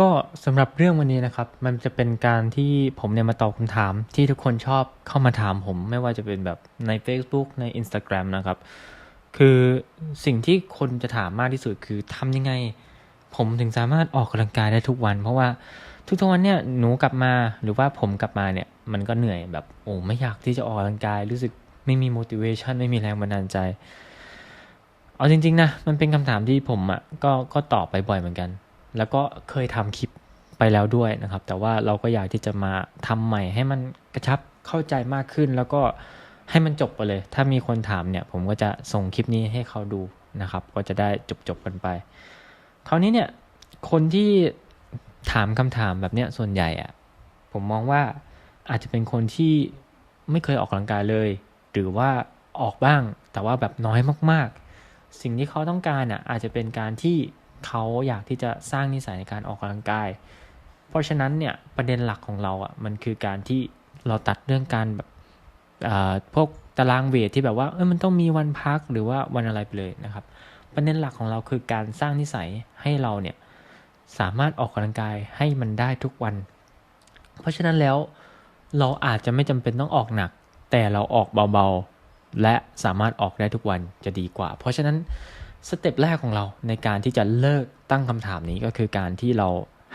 ก็สำหรับเรื่องวันนี้นะครับ มันจะเป็นการที่ผมเนี่ยมาตอบคำถามที่ทุกคนชอบเข้ามาถามผม ไม่ว่าจะเป็นแบบใน Facebook ใน Instagram นะครับ คือสิ่งที่คนจะถามมากที่สุดคือทำยังไง ผมถึงสามารถออกกำลังกายได้ทุกวัน เพราะว่าทุกๆวันเนี่ยหนูกลับมาหรือว่าผมกลับมาเนี่ย มันก็เหนื่อยแบบโอ้ไม่อยากที่จะออกกำลังกาย รู้สึกไม่มี motivation ไม่มีแรงบันดาลใจ เอาจริง ๆ นะ มันเป็นคำถามที่ผมอะก็ก็ตอบไปบ่อยเหมือนกัน แล้วก็เคยทำคลิปไปแล้วด้วยนะครับ แต่ว่าเราก็อยากที่จะมาทำใหม่ ให้มันกระชับเข้าใจมากขึ้น แล้วก็ให้มันจบไปเลย ถ้ามีคนถามเนี่ยผมก็จะส่งคลิปนี้ให้เขาดูนะครับ ก็จะได้จบๆกันไป คราวนี้เนี่ยคนที่ถามคำถามแบบเนี้ยส่วนใหญ่อะผมมองว่าอาจจะเป็นคนที่ไม่เคยออกกำลังกายเลย หรือว่าออกบ้างแต่ว่าแบบน้อยมาก ๆ สิ่งที่เขาต้องการอะอาจจะเป็นการที่ เขาอยากที่จะสร้างนิสัยในการออกกำลังกาย เพราะฉะนั้นเนี่ยประเด็นหลักของเราอะมันคือการที่เราตัดเรื่องการแบบพวกตารางเวทที่แบบว่าเออมันต้องมีวันพักหรือว่าวันอะไรไปเลยนะครับ ประเด็นหลักของเราคือการสร้างนิสัยให้เราเนี่ยสามารถออกกำลังกายให้มันได้ทุกวัน เพราะฉะนั้นแล้วเราอาจจะไม่จำเป็นต้องออกหนัก แต่เราออกเบาๆ และสามารถออกได้ทุกวันจะดีกว่า เพราะฉะนั้น สเต็ปแรกของเราในการที่จะเลิกตั้งคำถามนี้ก็คือการที่เรา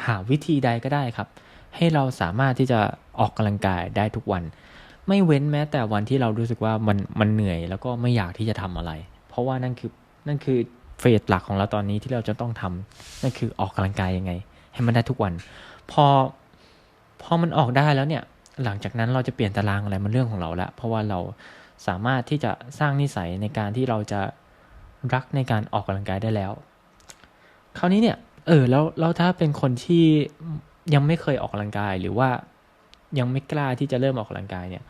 หาวิธีใดก็ได้ครับ ให้เราสามารถที่จะออกกำลังกายได้ทุกวัน ไม่เว้นแม้แต่วันที่เรารู้สึกว่ามันมันเหนื่อยแล้วก็ไม่อยากที่จะทำอะไร เพราะว่านั่นคือนั่นคือเฟสหลักของเราตอนนี้ที่เราจะต้องทำนั่นคือออกกำลังกายยังไง ให้มันได้ทุกวัน พอพอมันออกได้แล้วเนี่ยหลังจากนั้นเราจะเปลี่ยนตารางอะไรมันเรื่องของเราแล้วเพราะว่าเราสามารถที่จะสร้างนิสัยในการที่เราจะ รักในการออกกำลังกายได้แล้ว คราวนี้เนี่ยเออแล้วแล้วถ้าเป็นคนที่ยังไม่เคยออกกำลังกายหรือว่ายังไม่กล้าที่จะเริ่มออกกำลังกายเนี่ย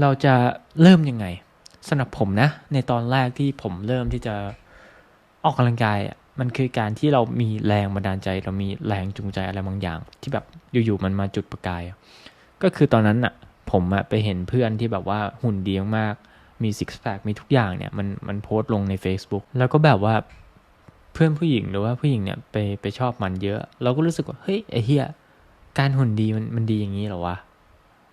เราจะเริ่มยังไงสำหรับผมนะ ในตอนแรกที่ผมเริ่มที่จะออกกำลังกายมันคือการที่เรามีแรงบันดาลใจ เรามีแรงจูงใจอะไรบางอย่าง ที่แบบอยู่ๆมันมาจุดประกาย ก็คือตอนนั้นอะผมอะไปเห็นเพื่อนที่แบบว่าหุ่นดีมาก มีซิกแพคมีทุกอย่างเนี่ยมันมันโพสต์ลงใน Facebook แล้วก็แบบว่าเพื่อนผู้หญิงหรือว่าผู้หญิงเนี่ยไปไปชอบมันเยอะ เราก็รู้สึกว่าเฮ้ยไอ้เฮียการหุ่นดีมันมันดีอย่างนี้เหรอวะ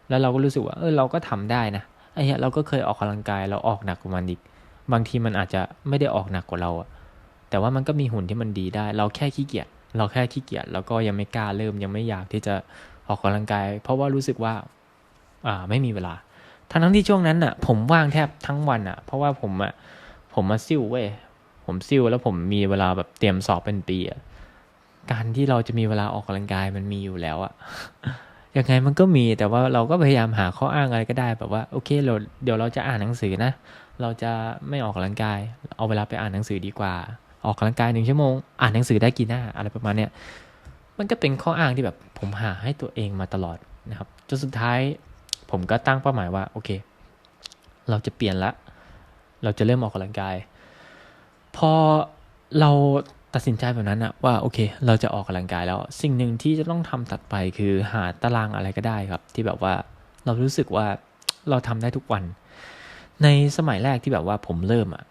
แล้วเราก็รู้สึกว่าเออเราก็ทำได้นะไอ้เฮียเราก็เคยออกกำลังกายเราออกหนักกว่ามันอีกบางทีมันอาจจะไม่ได้ออกหนักกว่าเราอะแต่ว่ามันก็มีหุ่นที่มันดีได้ เราแค่ขี้เกียจเราแค่ขี้เกียจแล้วก็ยังไม่กล้าเริ่มยังไม่อยากที่จะออกกำลังกาย เพราะว่ารู้สึกว่าอ่าไม่มีเวลา ทั้งทั้งที่ช่วงนั้นอะ ผมว่างแทบทั้งวันอะ เพราะว่าผมอะผมมาซิ่วเว้ยผมซิ่วแล้วผมมีเวลาแบบเตรียมสอบเป็นปีอะการที่เราจะมีเวลาออกกำลังกายมันมีอยู่แล้วอะยังไงมันก็มีแต่ว่าเราก็พยายามหาข้ออ้างอะไรก็ได้แบบว่าโอเคเราเดี๋ยวเราจะอ่านหนังสือนะ เราจะไม่ออกกำลังกาย เอาเวลาไปอ่านหนังสือดีกว่า ออกกำลังกายหนึ่งชั่วโมงอ่านหนังสือได้กี่หน้าอะไรประมาณเนี้ยมันก็เป็นข้ออ้างที่แบบผมหาให้ตัวเองมาตลอดนะครับจนสุดท้าย ผมก็ตั้งเป้าหมายว่าโอเค เราจะเปลี่ยนละ เราจะเริ่มออกกำลังกาย พอเราตัดสินใจแบบนั้นอะว่าโอเค เราจะออกกำลังกายแล้ว สิ่งหนึ่งที่จะต้องทำตัดไปคือหาตารางอะไรก็ได้ครับ ที่แบบว่าเรารู้สึกว่าเราทำได้ทุกวัน ในสมัยแรกที่แบบว่าผมเริ่มอะ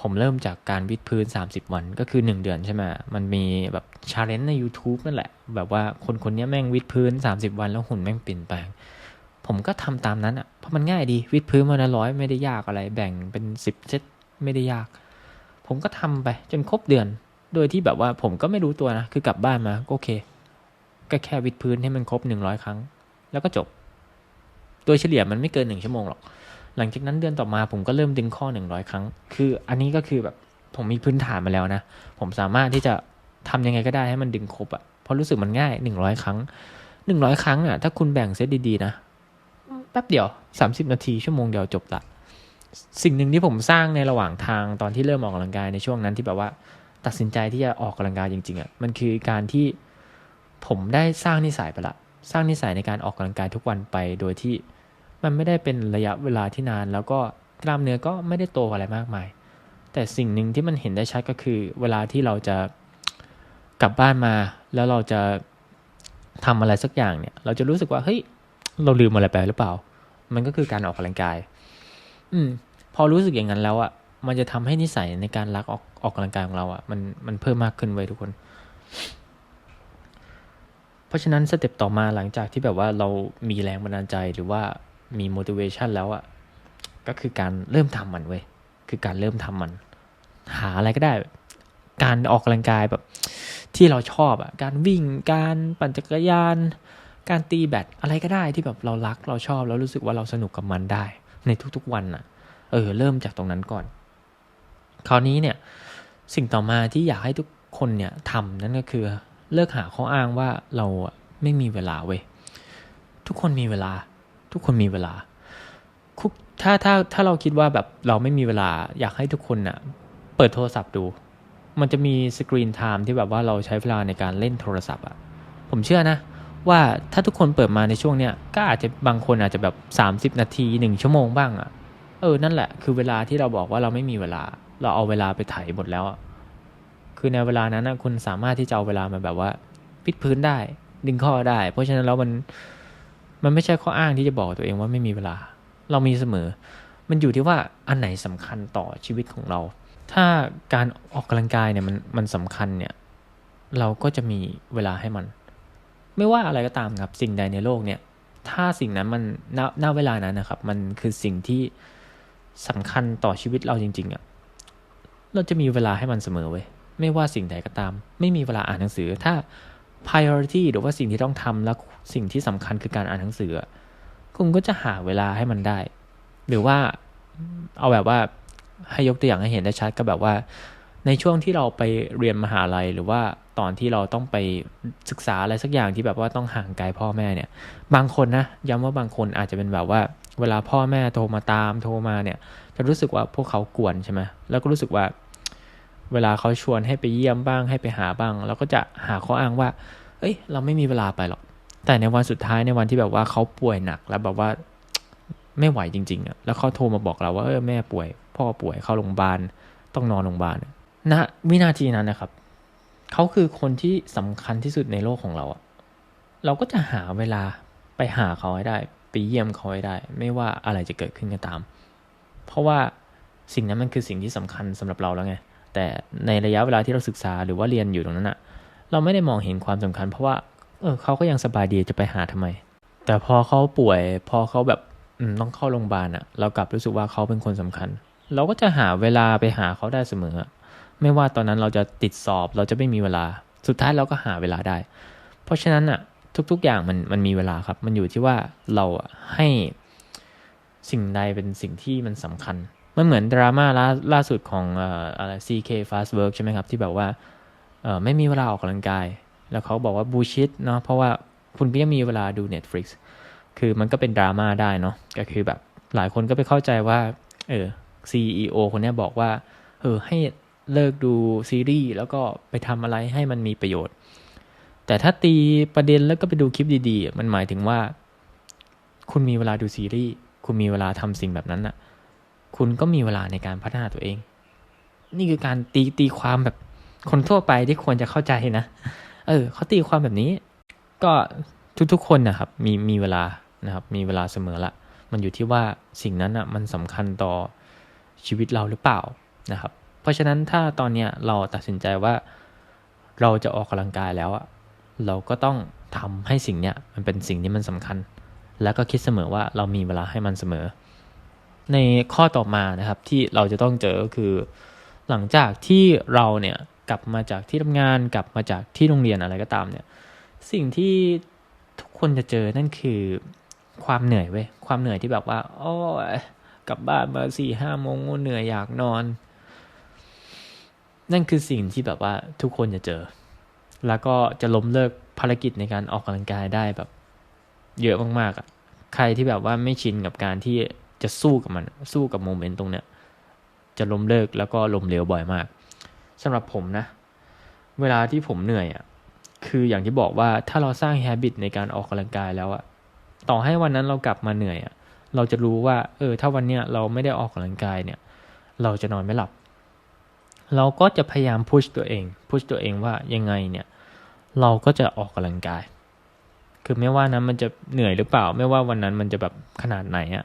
ผมเริ่มจากการวิดพื้น 30 วันก็คือ 1 เดือนใช่ไหมมันมีแบบชาเลนจ์ใน YouTube นั่นแหละ แบบว่าคนคนนี้แม่งวิดพื้น 30 วันแล้วหุ่นแม่งเปลี่ยนแปลง ผมก็ทำตามนั้นอะ่ะเพราะมันง่ายดีวิดพื้นมาละร้อยไม่ได้ยากอะไรแบ่งเป็นสิบเซตไม่ได้ยาก ผมก็ทำไปจนครบเดือน โดยที่แบบว่าผมก็ไม่รู้ตัวนะคือกลับบ้านมาก็โอเค ก็แค่วิดพื้นให้มันครบหนึ่งร้อยครั้ง แล้วก็จบ โดยเฉลี่ยมันไม่เกินหนึ่งชั่วโมงหรอก หลังจากนั้นเดือนต่อมาผมก็เริ่มดึงข้อหนึ่งร้อยครั้ง คืออันนี้ก็คือแบบผมมีพื้นฐานมาแล้วนะ ผมสามารถที่จะทำยังไงก็ได้ให้มันดึงครบอะ่ะเพราะรู้สึกมันง่ายหนึ่งร้อยครั้งหนึ่งร้อยครั้งอะ่ะถ้าคุณแบ่งเซตดีๆนะ แป๊บเดียว 30 นาทีชั่วโมงเดียวจบละสิ่งหนึ่งที่ผมสร้างในระหว่างทางตอนที่เริ่มออกกำลังกายในช่วงนั้นที่แบบว่า ตัดสินใจที่จะออกกำลังกายจริงๆอะ่ะมันคือการที่ผมได้สร้างนิสัยไปละ สร้างนิสัยในการออกกำลังกายทุกวันไป โดยที่มันไม่ได้เป็นระยะเวลาที่นาน แล้วก็กล้ามเนื้อก็ไม่ได้โตอะไรมากมาย แต่สิ่งหนึ่งที่มันเห็นได้ชัดก็คือ เวลาที่เราจะกลับบ้านมา แล้วเราจะทำอะไรสักอย่างเนี่ย เราจะรู้สึกว่าเฮ้ย เราลืมอะไรไปหรือเปล่า มันก็คือการออกกำลังกาย อืม พอรู้สึกอย่างนั้นแล้วอะ่ะ มันจะทำให้นิสัยในการรักออกออกกำลังกายของเราอะ่ะ มันมันเพิ่มมากขึ้นไว้ทุกคนพเพราะฉะนั้นสเต็ปต่อมาหลังจากที่แบบว่าเรามีแรงบันดาลใจหรือว่ามี motivation แล้วอะก็คือการเริ่มทำมันเว้ย คือการเริ่มทำมัน หาอะไรก็ได้ การออกกำลังกายแบบ ที่เราชอบอะการวิ่ง การปั่นจักรยาน การตีแบดอะไรก็ได้ที่แบบเรารักเราชอบแล้วรู้สึกว่าเราสนุกกับมันได้ ในทุกๆวันอะเออ เริ่มจากตรงนั้นก่อน คราวนี้เนี่ย สิ่งต่อมาที่อยากให้ทุกคนเนี่ยทำนั่นก็คือ เลิกหาข้ออ้างว่าเราไม่มีเวลาเว้ยทุกคนมีเวลา ทุกคนมีเวลาคุกถ้าถ้าถ้าเราคิดว่าแบบเราไม่มีเวลาอยากให้ทุกคนน่ะ เปิดโทรศัพท์ดู มันจะมีสกรีนไทม์ที่แบบว่าเราใช้เวลาในการเล่นโทรศัพท์อะผมเชื่อนะ ว่าถ้าทุกคนเปิดมาในช่วงเนี้ยก็อาจจะบางคนอาจจะแบบ 30 นาที1ชั่วโมงบ้างอะเออนั่นแหละคือเวลาที่เราบอกว่าเราไม่มีเวลา เราเอาเวลาไปไถหมดแล้วอะคือในเวลานั้นนะคุณสามารถที่จะเอาเวลามาแบบว่าปิดพื้นได้ ดึงข้อได้ เพราะฉะนั้นแล้วมันมันไม่ใช่ข้ออ้างที่จะบอกตัวเองว่าไม่มีเวลา เรามีเสมอ มันอยู่ที่ว่าอันไหนสำคัญต่อชีวิตของเรา ถ้าการออกกำลังกายเนี่ยมันมันสำคัญเนี่ย เราก็จะมีเวลาให้มัน ไม่ว่าอะไรก็ตามครับสิ่งใดในโลกเนี่ย ถ้าสิ่งนั้นมันณณเวลานั้นนะครับ มันคือสิ่งที่สำคัญต่อชีวิตเราจริง ๆอะ่ะเราจะมีเวลาให้มันเสมอเว้ยไม่ว่าสิ่งใดก็ตาม ไม่มีเวลาอ่านหนังสือ ถ้า priority หรือว่าสิ่งที่ต้องทำแล้วสิ่งที่สำคัญคือการอ่านหนังสือคุณก็จะหาเวลาให้มันได้ หรือว่าเอาแบบว่าให้ยกตัวอย่างให้เห็นได้ชัดก็แบบว่า ในช่วงที่เราไปเรียนมหาลัยหรือว่า ตอนที่เราต้องไปศึกษาอะไรสักอย่างที่แบบว่าต้องห่างไกลพ่อแม่เนี่ย บางคนนะย้ำว่าบางคนอาจจะเป็นแบบว่า เวลาพ่อแม่โทรมาตามโทรมาเนี่ย จะรู้สึกว่าพวกเขากวนใช่ไหมแล้วก็รู้สึกว่า เวลาเขาชวนให้ไปเยี่ยมบ้างให้ไปหาบ้างเราก็จะหาข้ออ้างว่า เอ้ย เราไม่มีเวลาไปหรอก แต่ในวันสุดท้ายในวันที่แบบว่าเขาป่วยหนักแล้วแบบว่าไม่ไหวจริงๆอะแล้วเขาโทรมาบอกเราว่าเออแม่ป่วย พ่อป่วยเข้าโรงพยาบาลต้องนอนโรงพยาบาลณวินาทีนั้นนะครับ เขาคือคนที่สำคัญที่สุดในโลกของเราอะเราก็จะหาเวลาไปหาเขาให้ได้ ไปเยี่ยมเขาให้ได้ ไม่ว่าอะไรจะเกิดขึ้นก็ตาม เพราะว่าสิ่งนั้นมันคือสิ่งที่สำคัญสำหรับเราแล้วไง แต่ในระยะเวลาที่เราศึกษาหรือว่าเรียนอยู่ตรงนั้นอะเราไม่ได้มองเห็นความสำคัญ เพราะว่า เออเขาก็ยังสบายดีจะไปหาทำไม แต่พอเขาป่วย พอเขาแบบต้องเข้าโรงพยาบาลอะเรากลับรู้สึกว่าเขาเป็นคนสำคัญ เราก็จะหาเวลาไปหาเขาได้เสมอ ไม่ว่าตอนนั้นเราจะติดสอบเราจะไม่มีเวลา สุดท้ายเราก็หาเวลาได้ เพราะฉะนั้นอะทุก ๆ อย่างมันมันมีเวลาครับ มันอยู่ที่ว่าเราให้สิ่งใดเป็นสิ่งที่มันสำคัญ มันเหมือนดราม่าล่าล่าสุดของเอ่ออะไร CK Fast Work ใช่ไหมครับ ที่แบบว่าเออไม่มีเวลาออกกำลังกาย แล้วเขาบอกว่าบูชิดเนาะเพราะว่าคุณก็ยังมีเวลาดู Netflix คือมันก็เป็นดราม่าได้เนาะก็คือแบบหลายคนก็ไปเข้าใจว่า เออ CEO คนนี้บอกว่า เออให้ เลิกดูซีรีส์แล้วก็ไปทำอะไรให้มันมีประโยชน์ แต่ถ้าตีประเด็นแล้วก็ไปดูคลิปดีๆ มันหมายถึงว่า คุณมีเวลาดูซีรีส์คุณมีเวลาทำสิ่งแบบนั้นน่ะ คุณก็มีเวลาในการพัฒนาตัวเอง นี่คือการตีตีความแบบคนทั่วไปที่ควรจะเข้าใจนะ เออเขาตีความแบบนี้ ก็ทุกๆคนนะครับ มีมีเวลานะครับ มีเวลาเสมอละ มันอยู่ที่ว่าสิ่งนั้นอะมันสำคัญต่อชีวิตเราหรือเปล่านะครับ เพราะฉะนั้นถ้าตอนเนี้ยเราตัดสินใจว่าเราจะออกกำลังกายแล้วอะเราก็ต้องทำให้สิ่งเนี้ยมันเป็นสิ่งที่มันสำคัญ แล้วก็คิดเสมอว่าเรามีเวลาให้มันเสมอ ในข้อต่อมานะครับที่เราจะต้องเจอคือ หลังจากที่เราเนี่ยกลับมาจากที่ทำงานกลับมาจากที่โรงเรียนอะไรก็ตามเนี่ย สิ่งที่ทุกคนจะเจอนั่นคือความเหนื่อยเว้ยความเหนื่อยที่แบบว่าโอ้กลับบ้านมาสี่ห้าโมงเหนื่อยอยากนอน นั่นคือสิ่งที่แบบว่าทุกคนจะเจอ แล้วก็จะล้มเลิกภารกิจในการออกกำลังกายได้แบบ เยอะมากๆอะ่ะใครที่แบบว่าไม่ชินกับการที่จะสู้กับมัน สู้กับโมเมนต์ตรงเนี้ย จะล้มเลิกแล้วก็ล้มเหลวบ่อยมากสำหรับผมนะ เวลาที่ผมเหนื่อยอะ่ะคืออย่างที่บอกว่าถ้าเราสร้างแฮบิตในการออกกำลังกายแล้วอะต่อให้วันนั้นเรากลับมาเหนื่อยอะเราจะรู้ว่า เออ ถ้าวันเนี้ยเราไม่ได้ออกกำลังกายเนี่ย เราจะนอนไม่หลับ เราก็จะพยายามพุชตัวเองพุชตัวเองว่ายังไงเนี่ย เราก็จะออกกำลังกาย คือไม่ว่านั้นมันจะเหนื่อยหรือเปล่า ไม่ว่าวันนั้นมันจะแบบขนาดไหนอะ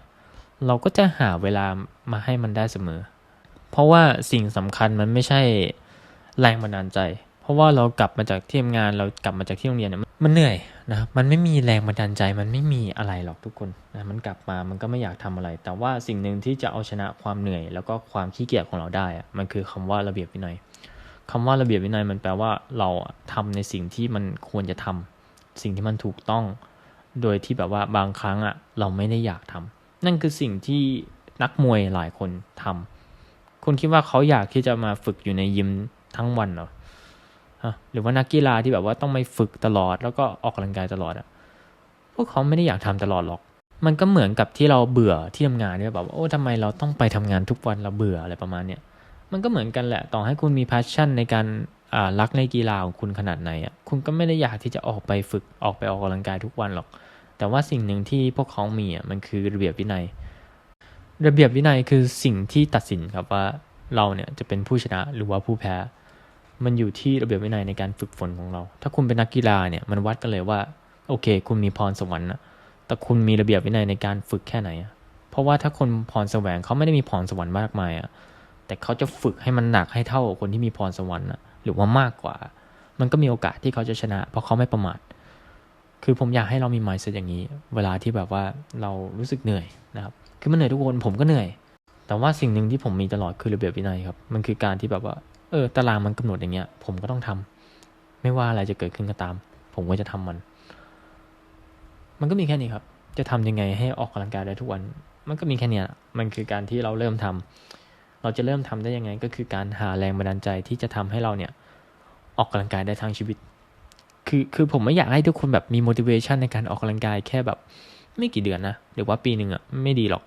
เราก็จะหาเวลามาให้มันได้เสมอ เพราะว่าสิ่งสำคัญมันไม่ใช่แรงบันดาลใจ เพราะว่าเรากลับมาจากที่ทำงานเรากลับมาจากที่โรงเรียนเนี่ยมันเหนื่อยนะมันไม่มีแรงบันดาลใจมันไม่มีอะไรหรอกทุกคนนะมันกลับมามันก็ไม่อยากทำอะไร แต่ว่าสิ่งหนึ่งที่จะเอาชนะความเหนื่อย แล้วก็ความขี้เกียจของเราได้มันคือคำว่าระเบียบวินัยคำว่าระเบียบวินัยมันแปลว่าเราอะทำในสิ่งที่มันควรจะทำสิ่งที่มันถูกต้อง โดยที่แบบว่าบางครั้งอะเราไม่ได้อยากทำนั่นคือสิ่งที่นักมวยหลายคนทำคุณคิดว่าเขาอยากที่จะมาฝึกอยู่ในยิมทั้งวันเหรอ ฮะหรือว่านักกีฬาที่แบบว่าต้องไม่ฝึกตลอด แล้วก็ออกกำลังกายตลอดอะพวกเขาไม่ได้อยากทำตลอดหรอก มันก็เหมือนกับที่เราเบื่อที่ทำงานเนี่ยแบบว่าโอ้ทำไมเราต้องไปทำงานทุกวันเราเบื่ออะไรประมาณเนี้ยมันก็เหมือนกันแหละต่อให้คุณมี passion ในการอ่ารักในกีฬาของคุณขนาดไหนอะคุณก็ไม่ได้อยากที่จะออกไปฝึกออกไปออกกำลังกายทุกวันหรอก แต่ว่าสิ่งหนึ่งที่พวกเขามีอะมันคือระเบียบวินัย ระเบียบวินัยคือสิ่งที่ตัดสินครับว่าเราเนี่ยจะเป็นผู้ชนะหรือว่าผู้แพ้ มันอยู่ที่ระเบียบวินัยในการฝึกฝนของเรา ถ้าคุณเป็นนักกีฬาเนี่ยมันวัดกันเลยว่า โอเค คุณมีพรสวรรค์นะแต่คุณมีระเบียบวินัยในการฝึกแค่ไหนเพราะว่าถ้าคนพรแสวงเขาไม่ได้มีพรสวรรค์มากมายอะแต่เขาจะฝึกให้มันหนักให้เท่าคนที่มีพรสวรรค์อะหรือว่ามากกว่า มันก็มีโอกาสที่เขาจะชนะ เพราะเขาไม่ประมาทคือผมอยากให้เรามี mindset อย่างนี้ เวลาที่แบบว่าเรารู้สึกเหนื่อยนะครับคือมันเหนื่อยทุกคนผมก็เหนื่อย แต่ว่าสิ่งหนึ่งที่ผมมีตลอดคือระเบียบวินัยครับมันคือการที่แบบว่า ออตารางมันกำหนดอย่างเงี้ย ผมก็ต้องทำไม่ว่าอะไรจะเกิดขึ้นก็ตาม ผมก็จะทำมัน มันก็มีแค่นี้ครับ จะทำยังไงให้ออกกำลังกายได้ทุกวัน มันก็มีแค่นี้มันคือการที่เราเริ่มทำเราจะเริ่มทำได้ยังไง ก็คือการหาแรงบันดาลใจที่จะทำให้เราเนี่ย ออกกำลังกายได้ทั้งชีวิต คือคือผมไม่อยากให้ทุกคนแบบมี motivation ในการออกกำลังกายแค่แบบ ไม่กี่เดือนนะหรือว่าปีหนึ่งอะไม่ดีหรอก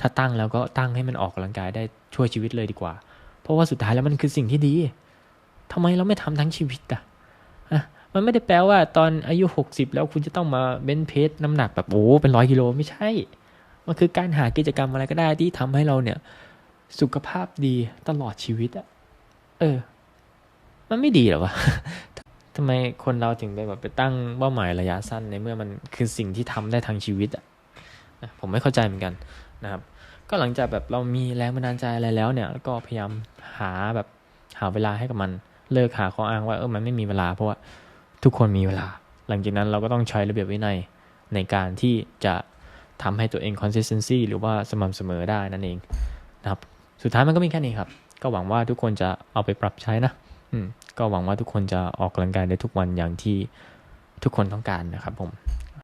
ถ้าตั้งแล้วก็ตั้งให้มันออกกำลังกายได้ช่วยชีวิตเลยดีกว่า เพราะว่าสุดท้ายแล้วมันคือสิ่งที่ดีทำไมเราไม่ทำทั้งชีวิตอะอะมันไม่ได้แปลว่าตอนอายุ 60 แล้วคุณจะต้องมาเบนเพสน้ำหนักแบบโอ้เป็นร้อยกิโลไม่ใช่ มันคือการหากิจกรรมอะไรก็ได้ที่ทำให้เราเนี่ย สุขภาพดีตลอดชีวิตอะเออ มันไม่ดีหรอวะทำไมคนเราถึงไปแบบไปตั้งเป้าหมายระยะสั้นในเมื่อมันคือสิ่งที่ทำได้ทั้งชีวิตอะผมไม่เข้าใจเหมือนกันนะครับ ก็หลังจากแบบเรามีแรงบันดาลใจอะไรแล้วเนี่ยแล้วก็พยายามหาแบบหาเวลาให้กับมันเลิกหาข้ออ้างว่าเออมันไม่มีเวลา เพราะว่าทุกคนมีเวลา หลังจากนั้นเราก็ต้องใช้ระเบียบวินัยในการที่จะทำให้ตัวเอง consistency หรือว่าสม่ำเสมอได้นั่นเองนะครับ สุดท้ายมันก็มีแค่นี้ครับ ก็หวังว่าทุกคนจะเอาไปปรับใช้นะอืมก็หวังว่าทุกคนจะออกกำลังกายได้ทุกวันอย่างที่ทุกคนต้องการนะครับผม